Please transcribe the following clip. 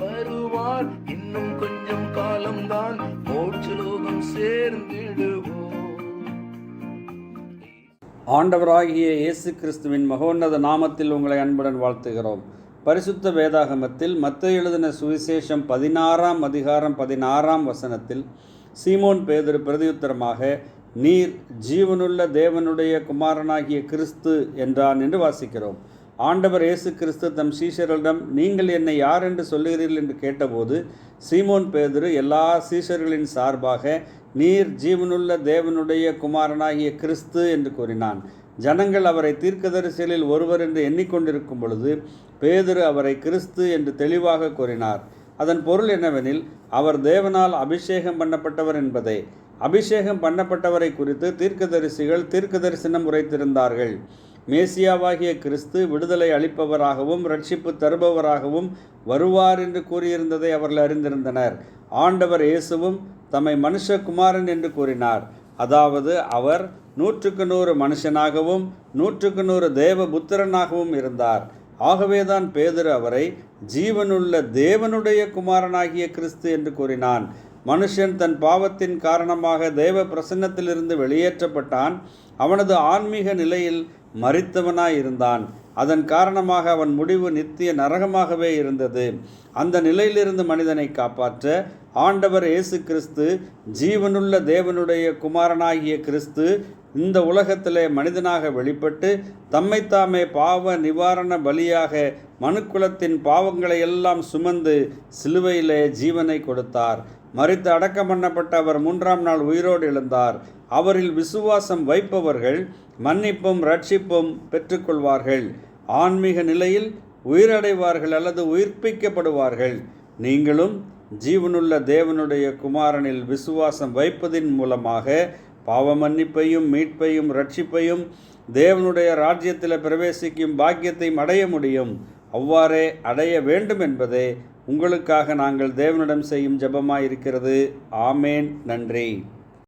வருவார். இன்னும் கொஞ்சம் காலம்தான் மோட்சலோகம் சேர்ந்திடுவோம். ஆண்டவராகிய இயேசு கிறிஸ்துவின் மகோன்னத நாமத்தில் உங்களை அன்புடன் வாழ்த்துகிறோம். பரிசுத்த வேதாகமத்தில் மத்த எழுதின சுவிசேஷம் பதினாறாம் அதிகாரம் பதினாறாம் வசனத்தில் சீமோன் பேதர் பிரதியுத்தரமாக நீர் ஜீவனுள்ள தேவனுடைய குமாரனாகிய கிறிஸ்து என்றான் என்று வாசிக்கிறோம். ஆண்டவர் இயேசு கிறிஸ்து தம் சீஷர்களிடம் நீங்கள் என்னை யார் என்று சொல்லுகிறீர்கள் என்று கேட்டபோது சீமோன் பேதுரு எல்லா சீஷர்களின் சார்பாக நீர் ஜீவனுள்ள தேவனுடைய குமாரனாகிய கிறிஸ்து என்று கூறினான். ஜனங்கள் அவரை தீர்க்கதரிசிகளில் ஒருவர் என்று எண்ணிக்கொண்டிருக்கும் பொழுது பேதுரு அவரை கிறிஸ்து என்று தெளிவாக கூறினார். அதன் பொருள் என்னவெனில் அவர் தேவனால் அபிஷேகம் பண்ணப்பட்டவர் என்பதே. அபிஷேகம் பண்ணப்பட்டவரை குறித்து தீர்க்கதரிசிகள் தீர்க்க தரிசனம் உரைத்திருந்தார்கள். மேசியாவாகிய கிறிஸ்து விடுதலை அளிப்பவராகவும் ரட்சிப்பு தருபவராகவும் வருவார் என்று கூறியிருந்ததை அவர்கள் அறிந்திருந்தனர். ஆண்டவர் இயேசுவும் தம்மை மனுஷகுமாரன் என்று கூறினார். அதாவது அவர் நூற்றுக்கு நூறு மனுஷனாகவும் நூற்றுக்கு நூறு தேவ புத்திரனாகவும் இருந்தார். ஆகவேதான் பேதர் அவரை ஜீவனுள்ள தேவனுடைய குமாரனாகிய கிறிஸ்து என்று கூறினான். மனுஷன் தன் பாவத்தின் காரணமாக தேவ பிரசன்னத்திலிருந்து வெளியேற்றப்பட்டான். அவனது ஆன்மீக நிலையில் மறித்தவனாய் இருந்தான் அதன் காரணமாக அவன் முடிவு நித்திய நரகமாகவே இருந்தது. அந்த நிலையிலிருந்து மனிதனை காப்பாற்ற ஆண்டவர் இயேசு கிறிஸ்து ஜீவனுள்ள தேவனுடைய குமாரனாகிய கிறிஸ்து இந்த உலகத்திலே மனிதனாக வெளிப்பட்டு தம்மைத்தாமே பாவ நிவாரண பலியாக மனுக்குலத்தின் பாவங்களை எல்லாம் சுமந்து சிலுவையிலே ஜீவனை கொடுத்தார். மறித்து அடக்கம் பண்ணப்பட்ட அவர் மூன்றாம் நாள் உயிரோடு எழுந்தார். அவரில் விசுவாசம் வைப்பவர்கள் மன்னிப்பும் ரட்சிப்பும் பெற்றுக்கொள்வார்கள். ஆன்மீக நிலையில் உயிரடைவார்கள் அல்லது உயிர்ப்பிக்கப்படுவார்கள். நீங்களும் ஜீவனுள்ள தேவனுடைய குமாரனில் விசுவாசம் வைப்பதின் மூலமாக பாவ மன்னிப்பையும் மீட்பையும் ரட்சிப்பையும் தேவனுடைய ராஜ்யத்தில் பிரவேசிக்கும் பாக்கியத்தையும் அடைய முடியும். அவ்வாறே அடைய வேண்டும் என்பதே உங்களுக்காக நாங்கள் தேவனிடம் செய்யும் ஜெபமாயிருக்கிறது. ஆமேன். நன்றி.